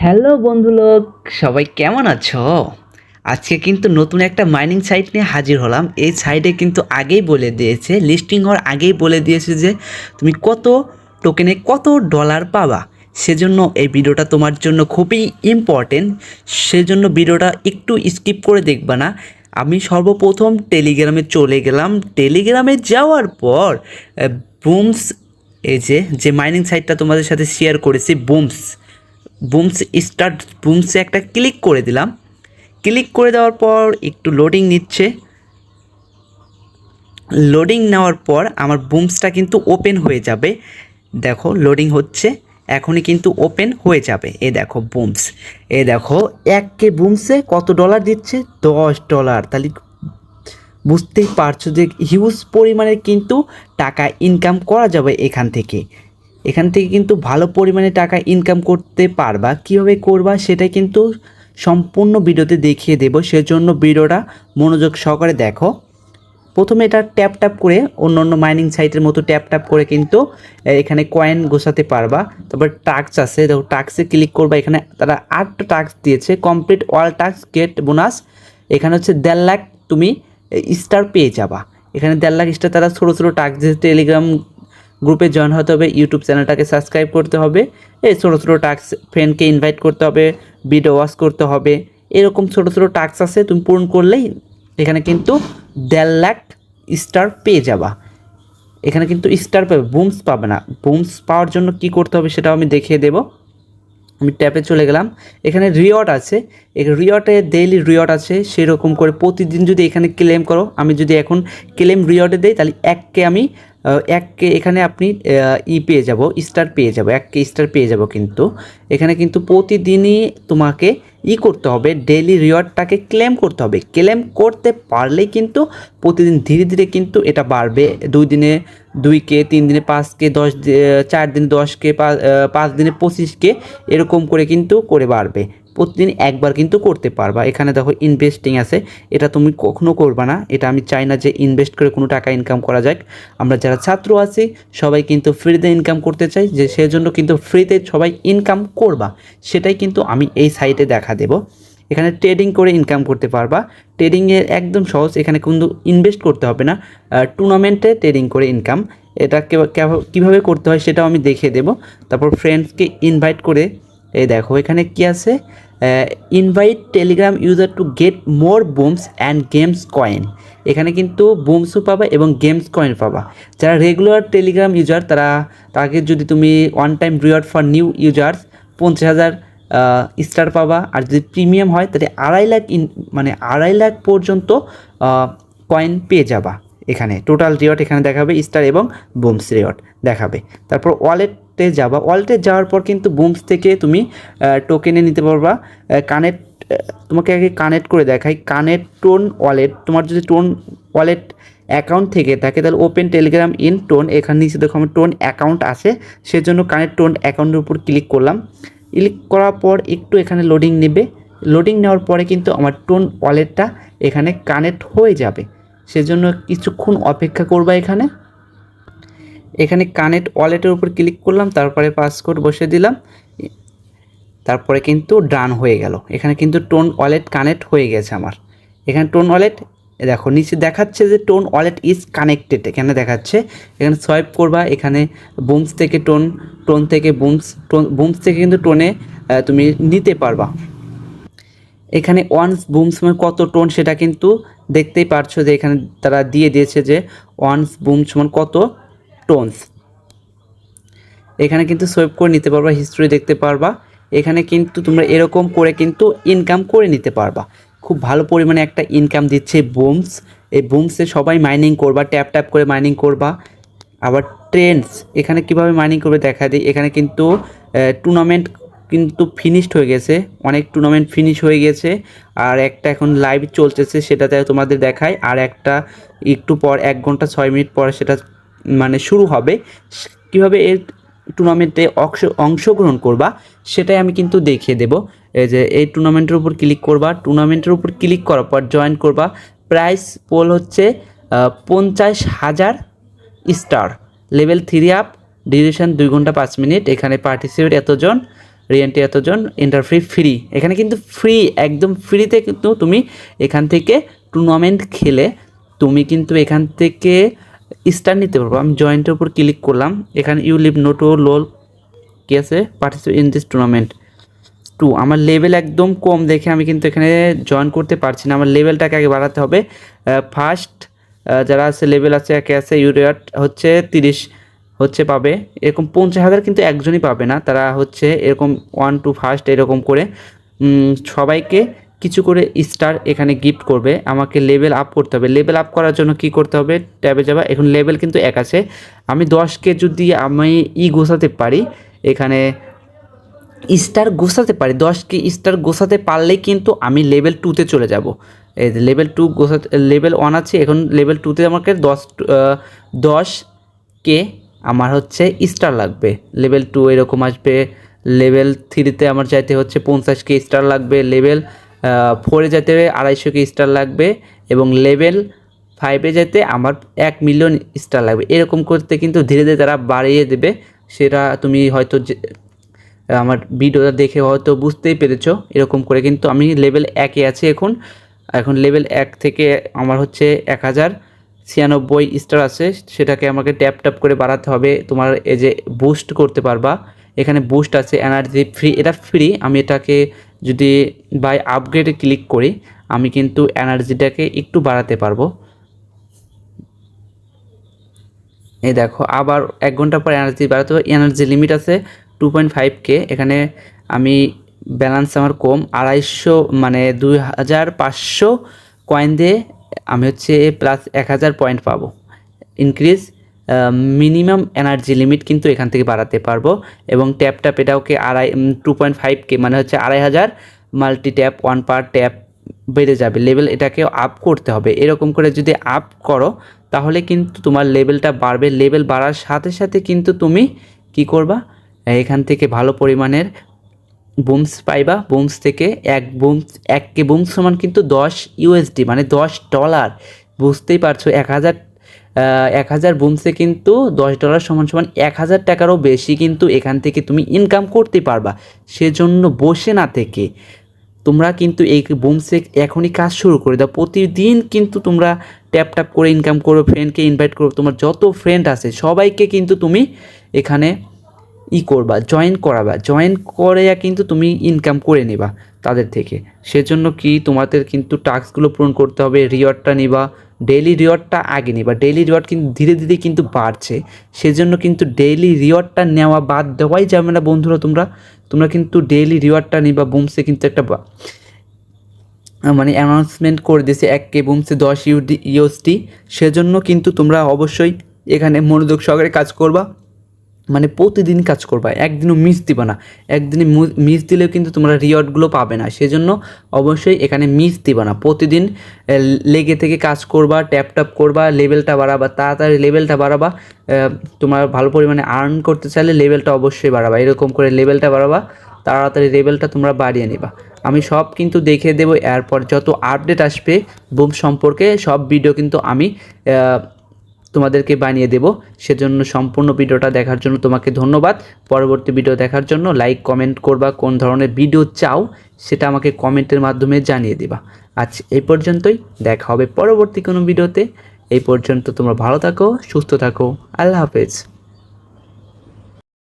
Hello বন্ধুলোক, সবাই কেমন আছো? আজকে কিন্তু নতুন একটা মাইনিং সাইট নিয়ে হাজির হলাম। এই সাইটে কিন্তু আগেই বলে দিয়েছে লিস্টিং হওয়ার আগেই বলে দিয়েছে যে তুমি কত টোকেনে কত ডলার পাবা। সেজন্য এই ভিডিওটা তোমার জন্য খুবই ইম্পর্টেন্ট সেজন্য ভিডিওটা একটু স্কিপ করে দেখবা না। আমি সর্বপ্রথম টেলিগ্রামে চলে গেলাম। টেলিগ্রামে যাওয়ার পর বুমস এই যে যে মাইনিং সাইটটা তোমাদের সাথে শেয়ার করেছি বুমস বুমস স্টার্ট বুমসে একটা ক্লিক করে দিলাম। ক্লিক করে দেওয়ার পর একটু লোডিং নিচ্ছে। লোডিং নেওয়ার পর আমার বুমসটা কিন্তু ওপেন হয়ে যাবে। দেখো লোডিং হচ্ছে, এখনই কিন্তু ওপেন হয়ে যাবে। এ দেখো বুমস, এ দেখো এক কে বুমসে কত ডলার দিচ্ছে? দশ ডলার তাহলে বুঝতেই পারছ যে হিউজ পরিমাণের কিন্তু টাকা ইনকাম করা যাবে এখান থেকে। এখান থেকে কিন্তু ভালো পরিমাণে টাকা ইনকাম করতে পারবা। কীভাবে করবা সেটা কিন্তু সম্পূর্ণ ভিডিওতে দেখিয়ে দেবো। সেজন্য ভিডিওটা মনোযোগ সহকারে দেখো। প্রথমে এটা ট্যাপ ট্যাপ করে অন্য অন্য মাইনিং সাইটের মতো ট্যাপ ট্যাপ করে কিন্তু এখানে কয়েন গোছাতে পারবা। তারপর টাক্স আছে, দেখো টাক্সে ক্লিক করবা। এখানে তারা আটটা টাক্স দিয়েছে। Complete all tasks get bonus এখানে হচ্ছে দেড় লাখ তুমি স্টার পেয়ে যাবা। এখানে দেড় লাখ স্টার তারা ছোটো ছোটো টাক্স দিয়েছে। টেলিগ্রাম গ্রুপে জয়েন হতে হবে, ইউটিউব চ্যানেলটাকে সাবস্ক্রাইব করতে হবে, এই ছোটো ছোটো টাস্ক ফ্রেন্ডকে ইনভাইট করতে হবে ভিডিও ওয়াচ করতে হবে, এরকম ছোটো ছোটো টাস্ক আছে, তুমি পূরণ করলেই এখানে কিন্তু দেড় লাখ স্টার পেয়ে যাবা। এখানে কিন্তু স্টার পাবে বুমস পাবে না। বুমস পাওয়ার জন্য কি করতে হবে সেটাও আমি দেখিয়ে দেবো। আমি ট্যাপে চলে গেলাম। এখানে রিওয়ার্ড আছে। রিওয়ার্ডে ডেইলি রিওয়ার্ড আছে, সেরকম করে প্রতিদিন যদি এখানে ক্লেম করো, আমি যদি এখন ক্লেম রিওয়ার্ডে দেই, তাহলে এককে আমি এককে এখানে আপনি ই পেয়ে যাব স্টার পেয়ে যাব, এককে স্টার পেয়ে যাব কিন্তু। এখানে কিন্তু প্রতিদিনই তোমাকে ই করতে হবে ডেইলি রিওয়ার্ডটাকে ক্লেম করতে হবে। ক্লেম করতে পারলেই কিন্তু প্রতিদিন ধীরে ধীরে কিন্তু এটা বাড়বে। দুই দিনে দুই কে তিন দিনে পাঁচ কে দশ চার দিনে দশ কে পাঁচ দিনে পঁচিশ কে এরকম করে কিন্তু করে বাড়বে। প্রতিদিন একবার কিন্তু করতে পারবা। এখানে দেখো ইনভেস্টিং আছে। এটা তুমি কখনো করবা না। এটা আমি চাই না যে ইনভেস্ট করে কোনো টাকা ইনকাম করা যাক। আমরা যারা ছাত্র আছি, সবাই কিন্তু ফ্রিতে ইনকাম করতে চাই। যে সেজন্য কিন্তু ফ্রিতে সবাই ইনকাম করবা। সেটাই কিন্তু আমি এই সাইটে দেখা দেব। এখানে ট্রেডিং করে ইনকাম করতে পারবা। ট্রেডিংয়ের একদম সহজ। এখানে কিন্তু ইনভেস্ট করতে হবে না। টুর্নামেন্টে ট্রেডিং করে ইনকাম এটা কীভাবে করতে হয় সেটাও আমি দেখিয়ে দেবো। তারপর ফ্রেন্ডসকে ইনভাইট করে এই দেখো, এখানে কি আছে? Invite telegram user to get more booms and games coin এখানে কিন্তু বুমসও পাবা এবং গেমস কয়েন পাবা। যারা রেগুলার টেলিগ্রাম ইউজার তারা, তাকে যদি তুমি one time reward for new users পঞ্চাশ হাজার স্টার পাবা। আর যদি প্রিমিয়াম হয় তাহলে আড়াই লাখ ইন মানে আড়াই লাখ পর্যন্ত কয়েন পেয়ে যাবা এখানে। টোটাল রিওয়ার্ড এখানে দেখাবে স্টার এবং বুমস রিওয়ার্ড দেখাবে। তারপর ওয়ালেটে যাবা। ওয়ালেটে যাওয়ার পর কিন্তু বুমস থেকে তুমি টোকেনে নিতে পারবা। কানেক্ট তোমাকে আগে কানেক্ট করে দেখাই। কানেক্ট টোন ওয়ালেট তোমার যদি টোন ওয়ালেট অ্যাকাউন্ট থেকে থাকে, তাহলে ওপেন টেলিগ্রাম ইন টোন এখানে নিচে দেখো আমার টোন অ্যাকাউন্ট আছে। সেজন্য কানেক্ট টোন অ্যাকাউন্টের উপর ক্লিক করলাম। ক্লিক করার পর একটু এখানে লোডিং নেবে। লোডিং নেওয়ার পরে কিন্তু আমার টোন ওয়ালেটটা এখানে কানেক্ট হয়ে যাবে। সেজন্য কিছুক্ষণ অপেক্ষা করবা এখানে। এখানে কানেক্ট ওয়ালেটের উপর ক্লিক করলাম, তারপরে পাসকোড বসে দিলাম। তারপরে কিন্তু ডান হয়ে গেল। এখানে কিন্তু টোন ওয়ালেট কানেক্ট হয়ে গেছে আমার। এখানে টোন ওয়ালেট দেখো, নিচে দেখাচ্ছে যে টোন ওয়ালেট ইজ কানেক্টেড এখানে দেখাচ্ছে, এখানে সোয়াইপ করবা, এখানে বুমস থেকে টোন টোন থেকে বুমস টোন বুমস থেকে কিন্তু টোনে তুমি নিতে পারবা। এখানে ওয়ান্স বুমস মানে কত টোন সেটা কিন্তু দেখতেই পারছ যে এখানে তারা দিয়ে দিয়েছে যে ওয়ান্স বুমস মানে কত? টোনস। এখানে কিন্তু সোয়েপ করে নিতে পারবা, হিস্ট্রি দেখতে পারবা। এখানে কিন্তু তোমরা এরকম করে কিন্তু ইনকাম করে নিতে পারবা। খুব ভালো পরিমাণে একটা ইনকাম দিচ্ছে বুমস। এই বুমসে সবাই মাইনিং করবা ট্যাপ ট্যাপ করে মাইনিং করবা। আবার ট্রেন্ডস, এখানে কীভাবে মাইনিং করবে দেখা দিই। এখানে কিন্তু টুর্নামেন্ট কিন্তু ফিনিশড হয়ে গেছে। অনেক টুর্নামেন্ট ফিনিশ হয়ে গেছে। আর একটা এখন লাইভ চলতেছে, সেটাতে তোমাদের দেখায়। আর একটা একটু পর, এক ঘণ্টা ছয় মিনিট পর সেটা মানে শুরু হবে, কীভাবে এর টুর্নামেন্টে অংশ, অংশগ্রহণ করবা, সেটাই আমি কিন্তু দেখিয়ে দেব। এই যে, এই টুর্নামেন্টের উপর ক্লিক করবা টুর্নামেন্টের উপর ক্লিক করার পর জয়েন করবা। প্রাইস পোল হচ্ছে পঞ্চাশ হাজার star level three up duration দুই ঘণ্টা পাঁচ মিনিট এখানে পার্টিসিপেট এতজন রিয়েন্টি এতজন এন্টার ফ্রি ফ্রি এখানে কিন্তু ফ্রি একদম ফ্রিতে কিন্তু তুমি এখান থেকে টুর্নামেন্ট খেলে, তুমি কিন্তু এখান থেকে স্টার নিতে পারব। আমি জয়েন্টের উপর ক্লিক করলাম। এখানে ইউ লিভ নোটো লোল কি আছে? Participate in this tournament to আমার লেভেল একদম কম দেখে আমি কিন্তু এখানে জয়েন করতে পারছি না। আমার লেভেলটাকে আগে বাড়াতে হবে। ফার্স্ট যারা আছে লেভেল আছে, একে আছে ইউরিয়াট হচ্ছে তিরিশ, হচ্ছে পাবে। এরকম পঞ্চাশ হাজার কিন্তু একজনই পাবে না। তারা হচ্ছে এরকম ওয়ান টু ফার্স্ট এরকম করে। সবাইকে কিছু করে স্টার এখানে গিফট করবে। আমাকে লেভেল আপ করতে হবে। লেভেল আপ করার জন্য কি করতে হবে? ট্যাবে যাবা। এখন লেভেল কিন্তু এক আছে। আমি দশকে যদি আমি ই গোছাতে পারি, এখানে স্টার গোছাতে পারি দশকে স্টার গোছাতে পারলেই কিন্তু আমি লেভেল টুতে চলে যাব। এই লেভেল টু গোছাতে লেভেল ওয়ান আছে, এখন লেভেল টুতে আমাকে দশ দশ কে আমার হচ্ছে স্টার লাগবে। লেভেল টু এরকম আসবে। লেভেল থ্রিতে আমার চাইতে হচ্ছে পঞ্চাশ কে স্টার লাগবে। লেভেল ফোরে যেতে আড়াইশো কে স্টার লাগবে এবং লেভেল ফাইভে যেতে আমার এক মিলিয়ন স্টার লাগবে। এরকম করতে কিন্তু ধীরে ধীরে তারা বাড়িয়ে দেবে। সেটা তুমি হয়তো আমার ভিডিওটা দেখে হয়তো বুঝতেই পেরেছ। এরকম করে কিন্তু আমি লেভেল একে আছি এখন। এখন লেভেল এক থেকে আমার হচ্ছে এক হাজার ছিয়ানব্বই স্টার আছে। সেটাকে আমাকে ট্যাপ ট্যাপ করে বাড়াতে হবে। তোমার এই যে বুস্ট করতে পারবা। এখানে বুস্ট আছে এনার্জি ফ্রি এটা ফ্রি আমি এটাকে যদি বাই আপগ্রেডে ক্লিক করি, আমি কিন্তু এনার্জিটাকে একটু বাড়াতে পারব। এই দেখো, আবার এক ঘণ্টা পর এনার্জি বাড়াতে হবে। এনার্জি লিমিট আছে টু পয়েন্ট ফাইভ কে এখানে আমি ব্যালেন্স আমার কম। আড়াইশো মানে দুই হাজার পাঁচশো কয়েন দিয়ে আমি হচ্ছে প্লাস এক হাজার পয়েন্ট পাবো। ইনক্রিজ মিনিমাম এনার্জি লিমিট কিন্তু এখান থেকে বাড়াতে পারব। এবং ট্যাপ ট্যাপ এটাওকে আড়াই টু পয়েন্ট ফাইভ কে মানে হচ্ছে আড়াই হাজার multi tap one per tap বেড়ে যাবে। লেভেল এটাকে আপ করতে হবে। এরকম করে যদি আপ করো, তাহলে কিন্তু তোমার লেভেলটা বাড়বে। লেভেল বাড়ার সাথে সাথে কিন্তু তুমি কি করবা? এখান থেকে ভালো পরিমাণের বুমস পাইবা। বুমস থেকে এক বুমস এক কে বুমস সমান কিন্তু দশ ইউএসডি মানে দশ ডলার বুঝতেই পারছ, এক হাজার এক হাজার বুমসে কিন্তু দশ ডলার সমান সমান এক হাজার টাকারও বেশি কিন্তু এখান থেকে তুমি ইনকাম করতে পারবা। সেজন্য বসে না থেকে। তোমরা কিন্তু এই বুমসে এখনই কাজ শুরু করে দাও। প্রতিদিন কিন্তু তোমরা ট্যাপ ট্যাপ করে ইনকাম করো ফ্রেন্ডকে ইনভাইট করো, তোমার যত ফ্রেন্ড আছে, সবাইকে কিন্তু তুমি এখানে ই করবা জয়েন করাবা। জয়েন করে কিন্তু তুমি ইনকাম করে নেবা তাদের থেকে। সেজন্য কি তোমাদের কিন্তু টাস্কগুলো পূরণ করতে হবে রিওয়ার্ডটা নিবা ডেইলি রিওয়ার্ডটা আগে নেই নিবা ডেইলি রিওয়ার্ড কিন্তু ধীরে ধীরে কিন্তু বাড়ছে। সেজন্য কিন্তু ডেইলি রিওয়ার্ডটা নেওয়া বাদ দেওয়াই যাবে না বন্ধুরা তোমরা। তোমরা কিন্তু ডেইলি রিওয়ার্ডটা নিবা বুমসে কিন্তু একটা বা- মানে অ্যানাউন্সমেন্ট করে দিয়েছে এক কে বুমসে দশ ইউডি ইউএসটি সেজন্য কিন্তু তোমরা অবশ্যই এখানে মনোযোগ সহকারে কাজ করবা। মানে প্রতিদিন কাজ করবা, একদিনও মিস দিবা না। একদিনে মিস দিলেও কিন্তু তোমরা রিওয়ার্ডগুলো পাবে না। সেজন্য অবশ্যই এখানে মিস দিবা না। প্রতিদিন লেগে থেকে কাজ করবা, ট্যাপ ট্যাপ করবা, লেভেলটা বাড়াবা, তাড়াতাড়ি লেভেলটা বাড়াবা তোমার ভালো পরিমাণে আর্ন করতে চাইলে লেভেলটা অবশ্যই বাড়াবা। এরকম করে লেভেলটা বাড়াবা, তাড়াতাড়ি লেভেলটা তোমরা বাড়িয়ে নেবা। আমি সব কিন্তু দেখে দেবো, এরপর যত আপডেট আসবে, বুম সম্পর্কে সব ভিডিও কিন্তু আমি তোমাদেরকে বানিয়ে দেব। সেজন্য সম্পূর্ণ ভিডিওটা দেখার জন্য তোমাকে ধন্যবাদ। পরবর্তী ভিডিও দেখার জন্য লাইক কমেন্ট করবা, কোন ধরনের ভিডিও চাও, সেটা আমাকে কমেন্টের মাধ্যমে জানিয়ে দেবা। আচ্ছা এই পর্যন্তই, দেখা হবে পরবর্তী কোনো ভিডিওতে এই পর্যন্ত তোমরা ভালো থাকো, সুস্থ থাকো। আল্লাহ হাফেজ।